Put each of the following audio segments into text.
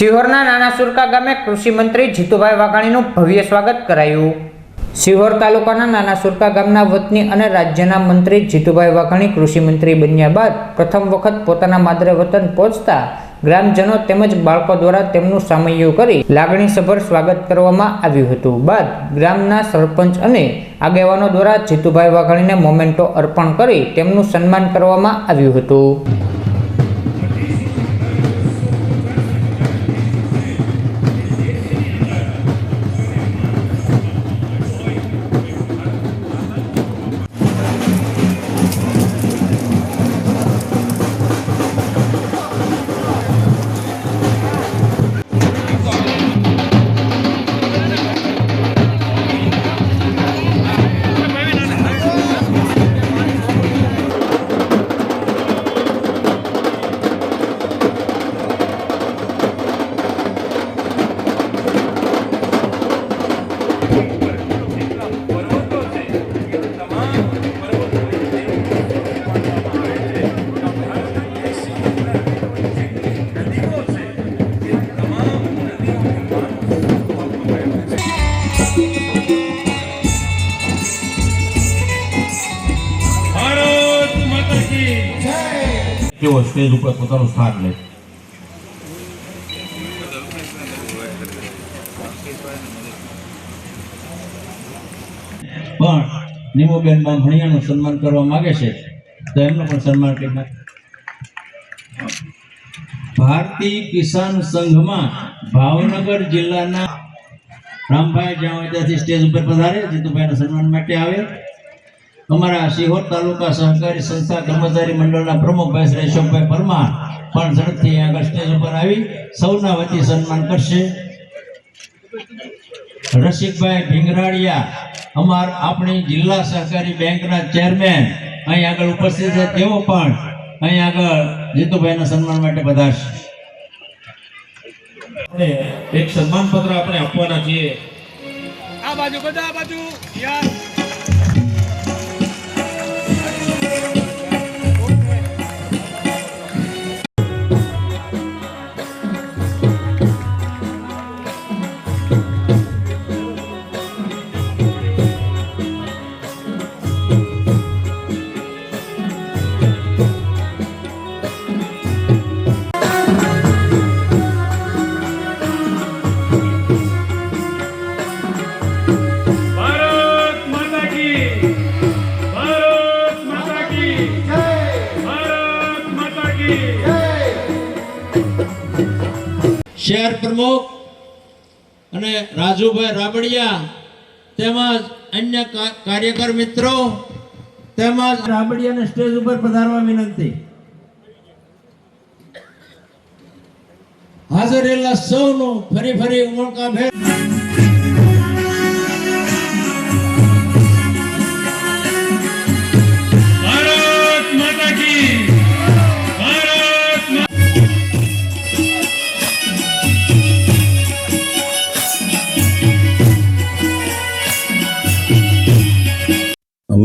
શિહોરના નાના સુરકા ગામે કૃષિ મંત્રી જીતુભાઈ વાઘાણીનું ભવ્ય સ્વાગત કરાયું. શિહોર તાલુકાના નાના સુરકા ગામના વતની અને રાજ્યના મંત્રી જીતુભાઈ વાઘાણી કૃષિ મંત્રી બન્યા બાદ પ્રથમ વખત પોતાના માદરે વતન પહોંચતા ગ્રામજનો તેમજ બાળકો દ્વારા તેમનું સામૈયું કરી લાગણીસભર સ્વાગત કરવામાં આવ્યું હતું. બાદ ગ્રામના સરપંચ અને આગેવાનો દ્વારા જીતુભાઈ વાઘાણીને મોમેન્ટો અર્પણ કરી તેમનું સન્માન કરવામાં આવ્યું હતું. કેવો સ્ટેજ ઉપર પોતાનું સ્થાન લે પણ નીમુબેન બામણિયાનું સન્માન કરવા માંગે છે, તો એમનું પણ સન્માન કરી ભારતીય કિસાન સંઘમાં ભાવનગર જિલ્લાના રામભાઈ જ્યાં હોય ત્યાંથી સ્ટેજ ઉપર પધારે જીતુભાઈના સન્માન માટે આવે અમારા સિહોર તાલુકા સહકારી સંસ્થા કર્મચારી મંડળના પ્રમુખ ભાઈ શ્રી અશોકભાઈ પરમાર પણ ઝડપથી અહીં આગળ સ્ટેજ ઉપર આવી સૌના વતી સન્માન કરશે. રસિકભાઈ ભીંગરાડિયા અમાર આપણી જિલ્લા સહકારી બેંકના ચેરમેન અહીં આગળ ઉપસ્થિત છે તેઓ પણ અહીં આગળ જીતુભાઈના સન્માન માટે પધારશે. આપણે એક સન્માન પત્ર આપણે આપવાના છીએ. આ બાજુ બધા આ બાજુ યાર શહેર પ્રમુખ અને રાજુભાઈ રાબડિયા તેમજ અન્ય કાર્યકર મિત્રો તેમજ રાબડિયાને સ્ટેજ ઉપર પધારવા વિનંતી. હાજર રહેલા સૌનું ફરી ફરી ઉમળકાભેર. ભારત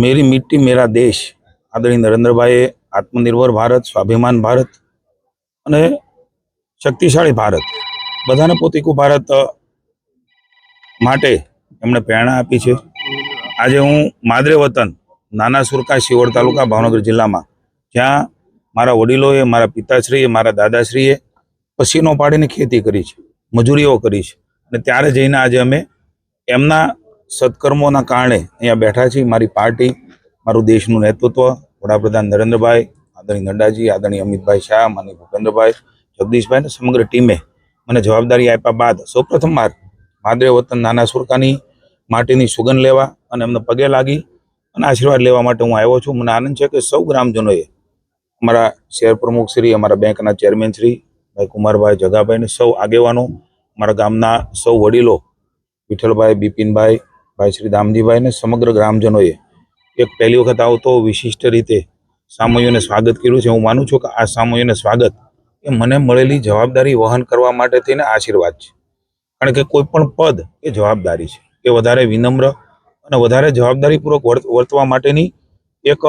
મેરી મિટ્ટી મેરા દેશ આદરણીય નરેન્દ્રભાઈએ આત્મનિર્ભર ભારત સ્વાભિમાન ભારત અને શક્તિશાળી ભારત। બધાને પોતીકું ભારત માટે એમણે પ્રેરણા આપી છે. આજે હું માદરે વતન નાના સુરકા શિવોડ તાલુકા ભાવનગર જિલ્લામાં, જ્યાં મારા વડીલોએ, મારા પિતાશ્રીએ, મારા દાદાશ્રીએ પસીનો પાડીને ખેતી કરી છે, મજૂરીઓ કરી છે. અને ત્યારે જઈને આજે અમે એમના સત્કર્મોના કારણે અહીંયા બેઠા છીએ. મારી પાર્ટી, મારું દેશનું નેતૃત્વ, વડાપ્રધાન નરેન્દ્રભાઈ, આદરણીય નડ્ડાજી, આદરણીય અમિતભાઈ શાહ માનીય ભૂપેન્દ્રભાઈ, જગદીશભાઈ સમગ્ર ટીમે મને જવાબદારી આપ્યા બાદ સૌપ્રથમ વાર માદરે વતન નાના સુરકાની માટીની સુગંધ લેવા અને એમને પગે લાગી અને આશીર્વાદ લેવા માટે હું આવ્યો છું. મને આનંદ છે કે સૌ ગ્રામજનોએ અમારા શહેર પ્રમુખ શ્રી, અમારા બેંકના ચેરમેન શ્રી, ભાઈ કુમારભાઈ જગાભાઈને સૌ આગેવાનો, અમારા ગામના સૌ વડીલો વિઠ્ઠલભાઈ, બિપિનભાઈ ભાઈ શ્રી દામજીભાઈને સમગ્ર ગ્રામજનોએ એક પહેલી વખત આવતો વિશિષ્ટ રીતે સામયોને સ્વાગત કર્યું છે. હું માનું છું કે આ સામયોને સ્વાગત એ મને મળેલી જવાબદારી વહન કરવા માટે થઈને આશીર્વાદ છે. કારણ કે કોઈ પણ પદ એ જવાબદારી છે. એ વધારે વિનમ્ર અને વધારે જવાબદારીપૂર્વક વર્તવા માટેની એક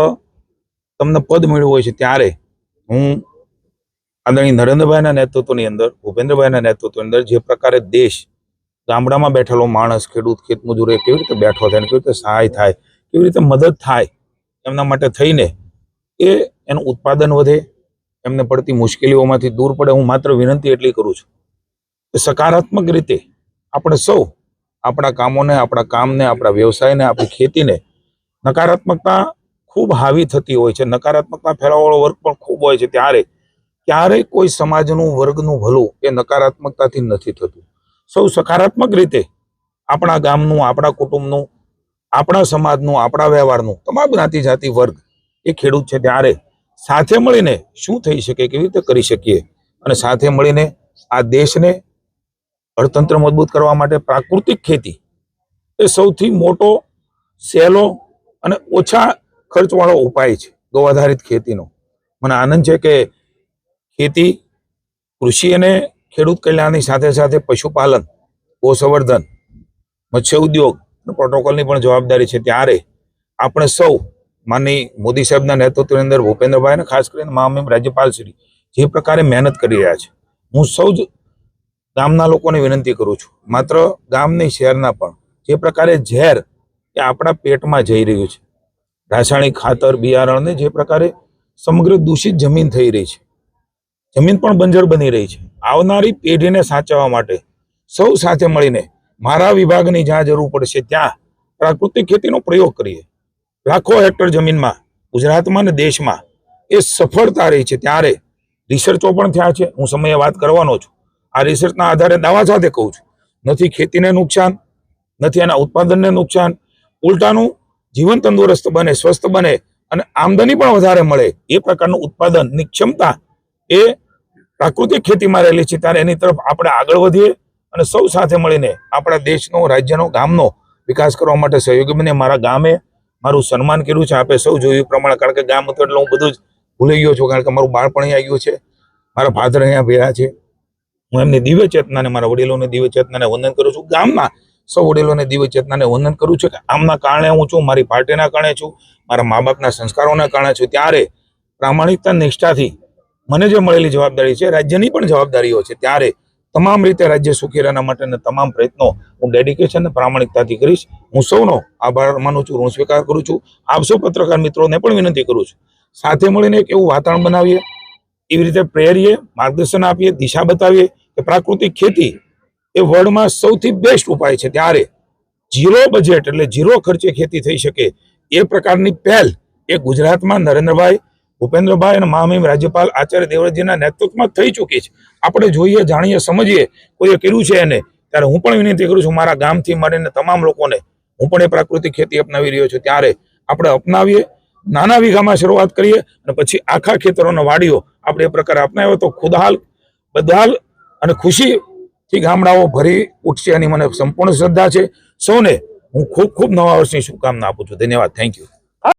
તમને પદ મળ્યું હોય છે ત્યારે હું આદરણીય નરેન્દ્રભાઈના નેતૃત્વની અંદર, ભૂપેન્દ્રભાઈના નેતૃત્વની અંદર જે પ્રકારે દેશ ગામડામાં બેઠેલો માણસ, ખેડૂત, ખેતમજૂર એ કેવી રીતે બેઠો થાય કેવી રીતે સહાય થાય, કેવી રીતે મદદ થાય એમના માટે થઈને એ એનું ઉત્પાદન વધે, એમને પડતી મુશ્કેલીઓમાંથી દૂર પડે. હું માત્ર વિનંતી એટલી કરું છું કે સકારાત્મક રીતે આપણે સૌ આપણા કામોને, આપણા કામને, આપણા વ્યવસાયને, આપણી ખેતીને નકારાત્મકતા ખૂબ હાવી થતી હોય છે. નકારાત્મકતા ફેલાવાળો વર્ગ પણ ખૂબ હોય છે. ત્યારે ક્યારેય કોઈ સમાજનું, વર્ગનું ભલું એ નકારાત્મકતાથી નથી થતું. સૌ સકારાત્મક રીતે આપણા ગામનું, આપણા કુટુંબનું, આપણા સમાજનું, આપણા વ્યવહારનું, તમામ જ્ઞાતિ જાતિ વર્ગ એ ખેડૂત છે ત્યારે સાથે મળીને શું થઈ શકે, કેવી રીતે કરી શકીએ? અને સાથે મળીને આ દેશને અર્થતંત્ર મજબૂત કરવા માટે પ્રાકૃતિક ખેતી એ સૌથી મોટો, સહેલો અને ઓછા ખર્ચવાળો ઉપાય છે ગૌ આધારિત ખેતીનો. મને આનંદ છે કે ખેતી, કૃષિ અને ખેડૂત કલ્યાણની સાથે સાથે પશુપાલન ગોસંવર્ધન મત્સ્ય ઉદ્યોગ પ્રોટોકોલની પણ જવાબદારી છે. ત્યારે આપણે સૌ માનની મોદી સાહેબના નેતૃત્વની અંદર ભૂપેન્દ્રભાઈ અને ખાસ કરીને મહામહિમ રાજ્યપાલશ્રી જે પ્રકારે મહેનત કરી રહ્યા છે. હું સૌ જ ગામના લોકોને વિનંતી કરું છું. માત્ર ગામની શહેરના પણ જે પ્રકારે ઝેર એ આપણા પેટમાં જઈ રહ્યું છે. રાસાયણિક ખાતર, બિયારણને જે પ્રકારે સમગ્ર દૂષિત જમીન થઈ રહી છે. જમીન પણ બંજર બની રહી છે. આવનારી પેઢીને સાચવવા માટે સૌ સાથે મળીને મારા વિભાગની જ્યાં જરૂર પડશે ત્યાં પ્રાકૃતિક ખેતીનો પ્રયોગ કરીએ. લાખો હેક્ટર જમીનમાં, ગુજરાતમાં અને દેશમાં એ સફળતા રહી છે. ત્યારે રિસર્ચો પણ થયા છે. હું સમયે વાત કરવાનો છું. આ રિસર્ચના આધારે દાવા સાથે કહું છું. નથી ખેતીને નુકસાન, નથી એના ઉત્પાદનને નુકસાન. ઉલટાનું જીવન તંદુરસ્ત બને, સ્વસ્થ બને અને આમદની પણ વધારે મળે. એ પ્રકારનું ઉત્પાદનની ક્ષમતા એ પ્રાકૃતિક ખેતીમાં રહેલી છે, ત્યારે એની તરફ આપણે આગળ વધીએ અને સૌ સાથે મળીને આપણા દેશનો, રાજ્યનો, ગામનો વિકાસ કરવા માટે સહયોગી બને. મારા ગામે મારું સન્માન કર્યું છે, આપે સૌ જોયું પ્રમાણે. કારણ કે ગામ હતું એટલે હું બધું જ ભૂલી ગયો છું, કારણ કે મારું બાળપણ અહીંયા આવ્યું છે. મારા ફાધર અહીંયા ભેળા છે. હું એમની દિવ્ય ચેતનાને, મારા વડીલોની દિવ્ય ચેતનાને વંદન કરું છું. ગામના સૌ વડીલોને દિવ્ય ચેતનાને વંદન કરું છું કે આમના કારણે હું છું, મારી પાર્ટીના કારણે છું, મારા મા બાપના સંસ્કારોના કારણે છું. ત્યારે પ્રામાણિકતા, નિષ્ઠાથી મને જે મળેલી જવાબદારી છે, રાજ્યની પણ જવાબદારીઓ છે, ત્યારે તમામ રીતે રાજ્ય સુખી રહેવા માટેના તમામ પ્રયત્નો હું ડેડિકેશન અને પ્રામાણિકતાથી કરીશ. હું સૌનો આભાર માનું છું, ઋણ સ્વીકાર કરું છું. આપ સૌ પત્રકાર મિત્રોને પણ વિનંતી કરું છું. સાથે મળીને એક એવું વાતાવરણ બનાવીએ, એવી રીતે પ્રેરીએ, માર્ગદર્શન આપીએ, દિશા બતાવીએ કે પ્રાકૃતિક ખેતી એ વર્લ્ડમાં સૌથી બેસ્ટ ઉપાય છે. ત્યારે ઝીરો બજેટ એટલે ઝીરો ખર્ચે ખેતી થઈ શકે એ પ્રકારની પહેલ એ ગુજરાતમાં નરેન્દ્રભાઈ ભૂપેન્દ્રભાઈ અને મહામહિમ રાજ્યપાલ આચાર્ય દેવવ્રતજીના નેતૃત્વમાં થઈ ચૂકી છે. આપણે જોઈએ, જાણીએ, સમજીએ, કોઈએ કર્યું છે એને ત્યારે હું પણ વિનંતી કરું છું મારા ગામથી મળીને તમામ લોકોને, હું પણ એ પ્રાકૃતિક ખેતી અપનાવી રહ્યો છું. ત્યારે આપણે અપનાવીએ, નાના વીઘામાં શરૂઆત કરીએ અને પછી આખા ખેતરોના વાડીઓ આપણે એ પ્રકારે અપનાવ્યો તો ખુદહાલ બદહાલ અને ખુશીથી ગામડાઓ ભરી ઉઠશે એની મને સંપૂર્ણ શ્રદ્ધા છે. સૌને હું ખૂબ ખૂબ નવા વર્ષની શુભકામના આપું છું. ધન્યવાદ. Thank you